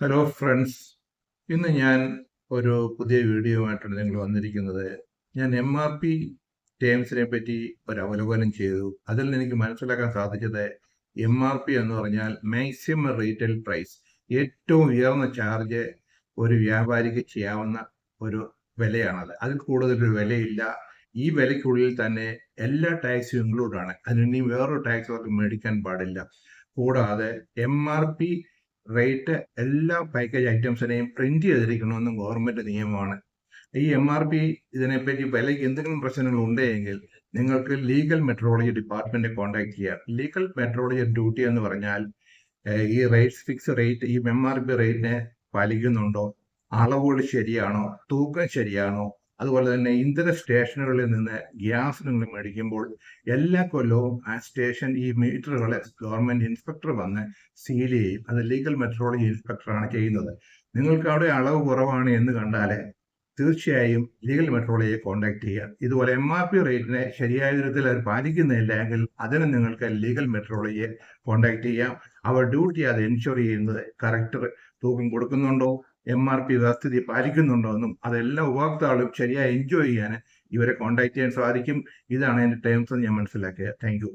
Hello friends ഇന്ന് ഞാൻ ഒരു പുതിയ വീഡിയോ ആയിട്ടാണ് നിങ്ങൾ വന്നിരിക്കുന്നത്. ഞാൻ എം ആർ പി ടേംസിനെ പറ്റി ഒരു അവലോകനം ചെയ്തു. അതിൽ എനിക്ക് മനസ്സിലാക്കാൻ സാധിച്ചത് എം ആർ പി എന്ന് പറഞ്ഞാൽ മാക്സിമം റീറ്റെയിൽ പ്രൈസ് ഏറ്റവും ഉയർന്ന ചാർജ് ഒരു വ്യാപാരിക്ക് ചെയ്യാവുന്ന ഒരു വിലയാണത്. അതിൽ കൂടുതലൊരു വിലയില്ല. ഈ വിലയ്ക്കുള്ളിൽ തന്നെ എല്ലാ ടാക്സും ഇൻക്ലൂഡാണ് അതിനി വേറൊരു ടാക്സ് അവർക്ക് മേടിക്കാൻ പാടില്ല. കൂടാതെ എം ആർ പി റേറ്റ് എല്ലാ പാക്കേജ് ഐറ്റംസിനെയും പ്രിന്റ് ചെയ്തിരിക്കണമെന്നും ഗവൺമെന്റ് നിയമമാണ്. ഈ എം ആർ പി ഇതിനെപ്പറ്റി വിലയ്ക്ക് എന്തെങ്കിലും പ്രശ്നങ്ങൾ ഉണ്ടെങ്കിൽ നിങ്ങൾക്ക് ലീഗൽ മെട്രോളജി ഡിപ്പാർട്ട്മെന്റ് കോൺടാക്ട് ചെയ്യാം. ലീഗൽ മെട്രോളജി ഡ്യൂട്ടി എന്ന് പറഞ്ഞാൽ ഈ റേറ്റ്സ് ഫിക്സ് റേറ്റ് ഈ എം ആർ പി റേറ്റിനെ പാലിക്കുന്നുണ്ടോ? അളവുകൾ ശരിയാണോ? തൂക്കം ശരിയാണോ? അതുപോലെ തന്നെ ഇന്ധന സ്റ്റേഷനുകളിൽ നിന്ന് ഗ്യാസ് നിങ്ങൾ മേടിക്കുമ്പോൾ എല്ലാ കൊല്ലവും ആ സ്റ്റേഷൻ ഈ മീറ്ററുകളെ ഗവൺമെന്റ് ഇൻസ്പെക്ടർ വന്ന് സീൽ ചെയ്യും. അത് ലീഗൽ മെട്രോളജി ഇൻസ്പെക്ടറാണ് ചെയ്യുന്നത്. നിങ്ങൾക്ക് അവിടെ അളവ് കുറവാണ് എന്ന് കണ്ടാൽ തീർച്ചയായും ലീഗൽ മെട്രോളജിയെ കോൺടാക്ട് ചെയ്യുക. ഇതുപോലെ എം ആർ പി റേറ്റിനെ ശരിയായ വിധത്തിൽ അവർ പാലിക്കുന്നില്ല എങ്കിൽ അതിന് നിങ്ങൾക്ക് ലീഗൽ മെട്രോളജിയെ കോൺടാക്ട് ചെയ്യാം. അവർ ഡ്യൂട്ടി അത് എൻഷുർ ചെയ്യുന്നത് കറക്റ്റ് തൂക്കം കൊടുക്കുന്നുണ്ടോ? എം ആർ പി വ്യവസ്ഥിതി പാലിക്കുന്നുണ്ടോ എന്നും അതെല്ലാം ഉപഭോക്താക്കളും ശരിയായി എൻജോയ് ചെയ്യാൻ ഇവരെ കോൺടാക്ട് ചെയ്യാൻ സാധിക്കും. ഇതാണ് എന്റെ ടേംസ് ഞാൻ മനസ്സിലാക്കിയത്. താങ്ക്